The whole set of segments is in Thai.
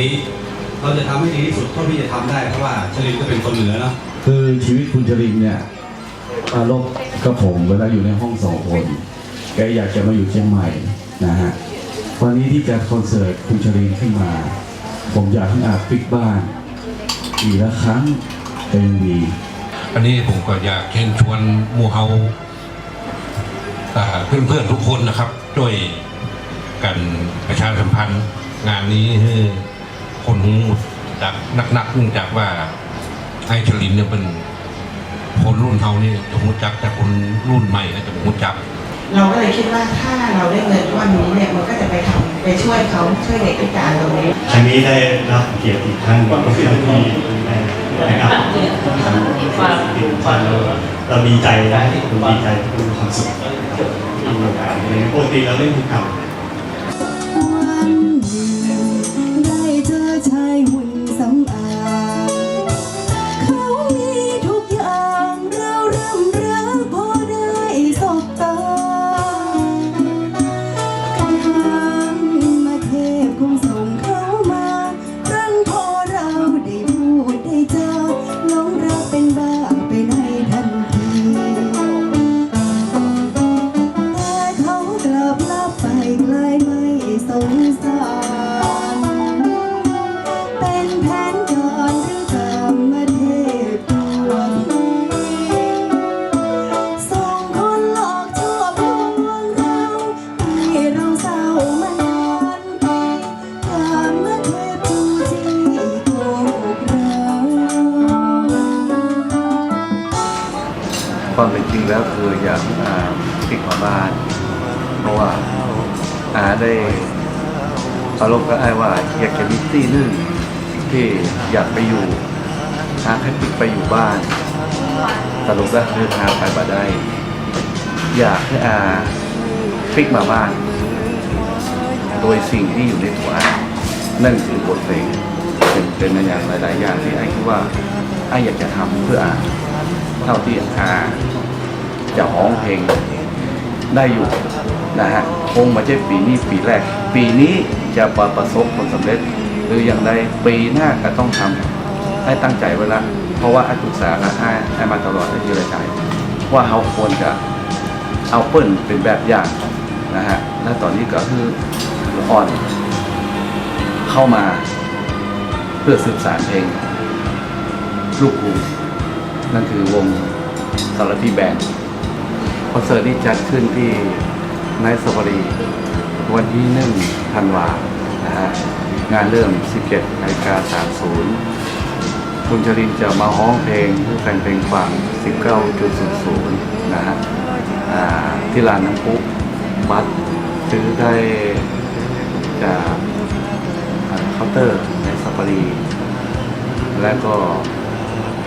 นี้ เราจะทำให้ดีที่สุดเท่าที่จะทำได้เพราะว่าชลินก็เป็นคนเหนือเนาะคือชีวิตคุณจรินเนี่ยปรารบกับผมเวลาอยู่ในห้องสองคนแกอยากจะมาอยู่เชียงใหม่นะฮะวันนี้ที่จัดคอนเสิร์ตคุณจรินขึ้นมา ผมอยากให้อาปิกบ้านอีกละครั้งเป็นงดีอันนี้ผมก็อยากเชิญชวนหมู่เฮาอ่าเพื่อนๆทุกคนนะครับช่วย กันประชาสัมพันธ์งานนี้ให้คนหูจากนักๆเนื่องจากว่าไอ้ชลินเนี่ยเป็นคนรุ่นเฮานี่จะหูจักแต่คนรุ่นใหม่ก็จะหูจัก เราก็เลยคิดว่าถ้าเราได้เงินก้อนนี้เนี่ยมันก็จะไปทำไปช่วยเขาช่วยเด็กพิการตรงนี้ครั้งนี้ได้รับเกียรติอีกครั้งหนึ่งก็คือที่นะครับฟันเราเราดีใจนะผมดีใจที่มีความสุขที่มีโอกาสในปกติเราเล่นทุกคำวันหนึ่ง ได้เจอชายหุ่นสำอางเขามีทุกอย่างเราริ่มรักพอได้สบตาคำถามมาเทพคงส่งเขามาครั้งพอเราได้พูดได้เจอหลงรักเป็นบ้าไปในทันที แต่เขากลับลับไปไกลไม่สงสาร ความเป็นจริงแล้วคืออยากอ่าปิดมาบ้าน เพราะว่าอาได้อารมณ์ก็ไอ้ว่าอยากจะมีที่นึงที่อยากไปอยู่อาให้ปิดไปอยู่บ้านสรุปก็คือทาไปบ่ได้ อยากให้อาปิกมาบ้าน โดยสิ่งที่อยู่ในตัวอานั่นคือบทเพลงเป็นเป็นอย่างหลาย ๆ อย่างที่ไอ้คิดว่าไอ้อยากจะทำเพื่ออา เท่าที่อาจะร้องเพลงได้อยู่นะฮะคงไมาใช่ปีนี้ปีแรก ปีนี้จะประสบผลสำเร็จ หรืออย่างไรปีหน้าก็ต้องทำให้ตั้งใจไว้ละเพราะว่าอาศึกษาและให้ให้มาตลอดในที่ระใจว่าเขาควรจะเอาเปิ้ลเป็นแบบอย่างนะฮะและตอนนี้ก็คืออ่อน เข้ามาเพื่อสืบสานเพลงลูกกรุง นั่นคือวงสารพีแบนด์คอนเสิร์ตนี้จัดขึ้นที่ไนท์สฟารีวันที่หนึ่งธันวานะฮะงานเริ่ม 17นาฬิกา30 คุณชรินจะมาฮ้องเพลงให้แฟนเพลงฟัง 19.00 นะฮะที่ลานน้ำพุบัตรซื้อได้จากเคาน์เตอร์ในสฟารี และก็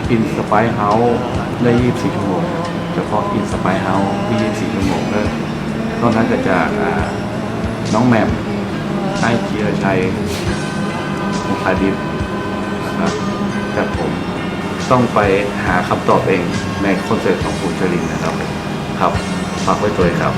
อินสไปเฮาส์ได้ 24 ชั่วโมง เฉพาะอินสไปเฮาส์ที่ 24 ชั่วโมงแล้วนอกนั้นก็จากน้องแหม่มไอ้ธีรชัยมุขาดิบนะครับจากผมต้องไปหาคำตอบเองในคอนเสิร์ตของคุณชลินนะครับ ครับฝากไว้ตัวเองครับ